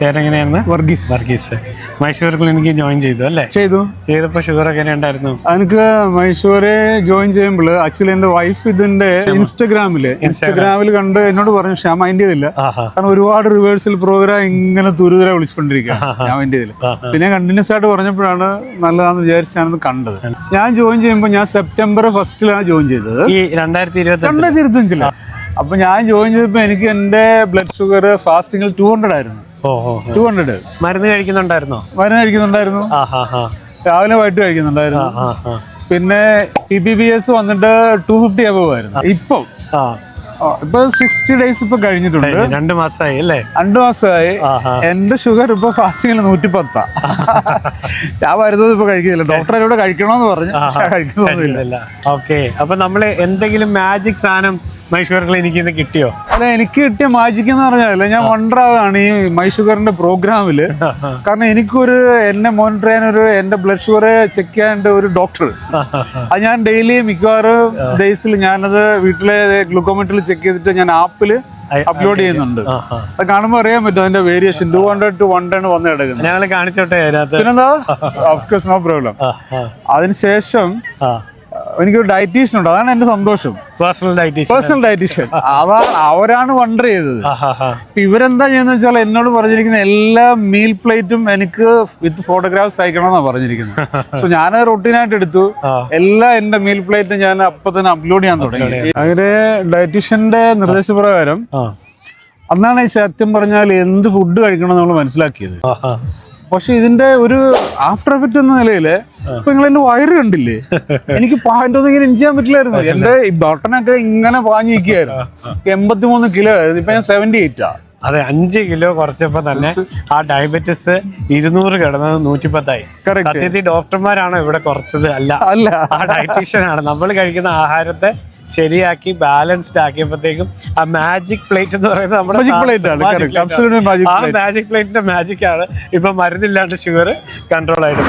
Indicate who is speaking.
Speaker 1: പേരെങ്ങനെയായിരുന്നു?
Speaker 2: വർഗീസ്.
Speaker 1: വർഗീസ്. മൈസൂർ ക്ലിനിക്കിൽ ജോയിൻ ചെയ്തു അല്ലേ?
Speaker 2: ചെയ്തു.
Speaker 1: ചെയ്തപ്പോൾ ഷുഗർ എങ്ങനെ ഉണ്ടായിരുന്നു
Speaker 2: എനിക്ക് മൈസൂരെ ജോയിൻ ചെയ്യുമ്പോൾ ആക്ച്വലി എന്റെ വൈഫ് ഇതിന്റെ ഇൻസ്റ്റഗ്രാമിൽ. ഇൻസ്റ്റഗ്രാമിൽ കണ്ട് എന്നോട് പറഞ്ഞു പക്ഷെ ഞാൻ മൈൻഡ്
Speaker 1: ചെയ്തില്ല
Speaker 2: കാരണം ഒരുപാട് റിവേഴ്സൽ പ്രോഗ്രാം ഇങ്ങനെ തുരുതുര വിളിച്ചുകൊണ്ടിരിക്കുക ഞാൻ മൈൻഡ് ചെയ്തില്ല പിന്നെ കണ്ടിന്യൂസ് ആയിട്ട് പറഞ്ഞപ്പോഴാണ് നല്ലതാന്ന് വിചാരിച്ചാണ് കണ്ടത്. ഞാൻ ജോയിൻ ചെയ്യുമ്പോൾ ഞാൻ സെപ്റ്റംബർ ഫസ്റ്റിലാണ് ജോയിൻ ചെയ്തത്.
Speaker 1: ഈ രണ്ടായിരത്തി ഇരുപത്തി
Speaker 2: രണ്ടായിരത്തി ഇരുപത്തഞ്ചിൽ അപ്പൊ ഞാൻ ജോയിൻ ചെയ്തപ്പോ എനിക്ക് എന്റെ ബ്ലഡ് ഷുഗർ ഫാസ്റ്റിംഗിൽ ടു ഹൺഡ്രഡ് ആയിരുന്നു. ടു ഹൺഡ്രഡ്
Speaker 1: മരുന്ന് കഴിക്കുന്നുണ്ടായിരുന്നോ?
Speaker 2: മരുന്ന് കഴിക്കുന്നുണ്ടായിരുന്നു. രാവിലെ വൈകിട്ട് കഴിക്കുന്നുണ്ടായിരുന്നു. പിന്നെ പി ബി ബി എസ് വന്നിട്ട് ടു ഫിഫ്റ്റി അബവ് ആയിരുന്നു. ഇപ്പം ഇപ്പൊ സിക്സ്റ്റി ഡേയ്സ് ഇപ്പൊ കഴിഞ്ഞിട്ടുണ്ട്.
Speaker 1: രണ്ട് മാസമായി അല്ലേ?
Speaker 2: രണ്ട് മാസമായി. എന്റെ ഷുഗർ ഇപ്പൊ ഫാസ്റ്റിംഗിൽ നൂറ്റി പത്താ ഞാൻ വരുന്നത് ഇപ്പൊ കഴിക്കുന്നില്ല. ഡോക്ടർ എന്നോട് കഴിക്കണമെന്ന് പറഞ്ഞു. കഴിക്കുന്നൊന്നുമില്ല
Speaker 1: ഓക്കെ അപ്പൊ നമ്മൾ എന്തെങ്കിലും മാജിക് സാധനം മൈസൂർ ക്ലിനിക്കിൽ നിന്ന് കിട്ടിയോ?
Speaker 2: അല്ല എനിക്ക് കിട്ടിയ മാജിക് എന്ന് പറഞ്ഞാൽ ഞാൻ വണ്ടറാവാണ് ഈ മൈഷുഗറിന്റെ പ്രോഗ്രാമിൽ പ്രോഗ്രാമിൽ കാരണം എനിക്കൊരു എന്നെ മോണിറ്റർ ചെയ്യാൻ ഒരു എന്റെ ബ്ലഡ് ഷുഗർ ചെക്ക് ചെയ്യാണ്ട് ഒരു ഡോക്ടർ അത് ഞാൻ ഡെയിലി മിക്കവാറും ഡേയ്സിൽ ഞാനത് വീട്ടിലെ ഗ്ലൂക്കോമീറ്ററിൽ ചെക്ക് ചെയ്തിട്ട് ഞാൻ ആപ്പിൽ അപ്ലോഡ് ചെയ്യുന്നുണ്ട്. അത് കാണുമ്പോൾ അറിയാൻ പറ്റും അതിന്റെ variation two hundred two one ten വന്ന് കിടക്കുന്നത്
Speaker 1: ഞങ്ങൾ കാണിച്ചോട്ടെ
Speaker 2: പിന്നെന്താ? നോ പ്രോബ്ലം അതിനുശേഷം എനിക്കൊരു ഡയറ്റീഷ്യൻ ഉണ്ട്. അതാണ് എന്റെ സന്തോഷം.
Speaker 1: പേഴ്സണൽ ഡയറ്റീഷ്യൻ
Speaker 2: പേഴ്സണൽ ഡയറ്റീഷ്യൻ അതാണ് അവരാണ് വണ്ടർ ചെയ്തത്. ഇവരെന്താ ചെയ്യുന്ന വെച്ചാൽ എന്നോട് പറഞ്ഞിരിക്കുന്ന എല്ലാ മീൽ പ്ലേറ്റും എനിക്ക് വിത്ത് ഫോട്ടോഗ്രാഫ്സ് അയക്കണമെന്നാണ് പറഞ്ഞിരിക്കുന്നത്. സോ ഞാൻ റൊട്ടീനായിട്ട് എടുത്തു. എല്ലാ എന്റെ മീൽ പ്ലേറ്റും ഞാൻ അപ്പൊ തന്നെ അപ്ലോഡ് ചെയ്യാൻ തുടങ്ങി. അങ്ങനെ ഡയറ്റീഷ്യന്റെ നിർദ്ദേശപ്രകാരം അന്നാണ് ഈ സത്യം പറഞ്ഞാൽ എന്ത് ഫുഡ് കഴിക്കണം എന്ന് നമ്മൾ മനസ്സിലാക്കിയത്. പക്ഷെ ഇതിന്റെ ഒരു ആഫ്റ്റർ എഫക്റ്റ് എന്ന നിലയിൽ ഇപ്പൊ നിങ്ങൾ എന്റെ വയറ് കണ്ടില്ലേ? എനിക്ക് പാന്റെ ഒന്നും ഇങ്ങനെ ചെയ്യാൻ പറ്റില്ലായിരുന്നു. എന്റെ ബട്ടനൊക്കെ ഇങ്ങനെ പാഞ്ഞിരിക്കുകയായിരുന്നു എൺപത്തിമൂന്ന് കിലോ ആയിരുന്നു. ഇപ്പൊ ഞാൻ സെവന്റി എയ്റ്റാ
Speaker 1: അതെ അഞ്ച് കിലോ കുറച്ചപ്പോ തന്നെ ആ ഡയബറ്റിസ് ഇരുന്നൂറ് കിടന്നത് നൂറ്റിപ്പത്തായി.
Speaker 2: പത്തായി
Speaker 1: സത്യത്തിൽ ഡോക്ടർമാരാണോ ഇവിടെ കുറച്ചത്? അല്ല.
Speaker 2: അല്ല.
Speaker 1: ആ ഡയറ്റീഷ്യൻ ആണ് നമ്മൾ കഴിക്കുന്ന ആഹാരത്തെ ശരിയാക്കി ബാലൻസ്ഡ് ആക്കിയപ്പോഴത്തേക്കും ആ മാജിക് പ്ലേറ്റ് എന്ന് പറയുന്നത് നമ്മുടെ ആ മാജിക് പ്ലേറ്റിന്റെ മാജിക് ആണ്. ഇപ്പൊ മരുന്നില്ലാണ്ട് ഷുഗർ കൺട്രോൾ ആയിട്ട്.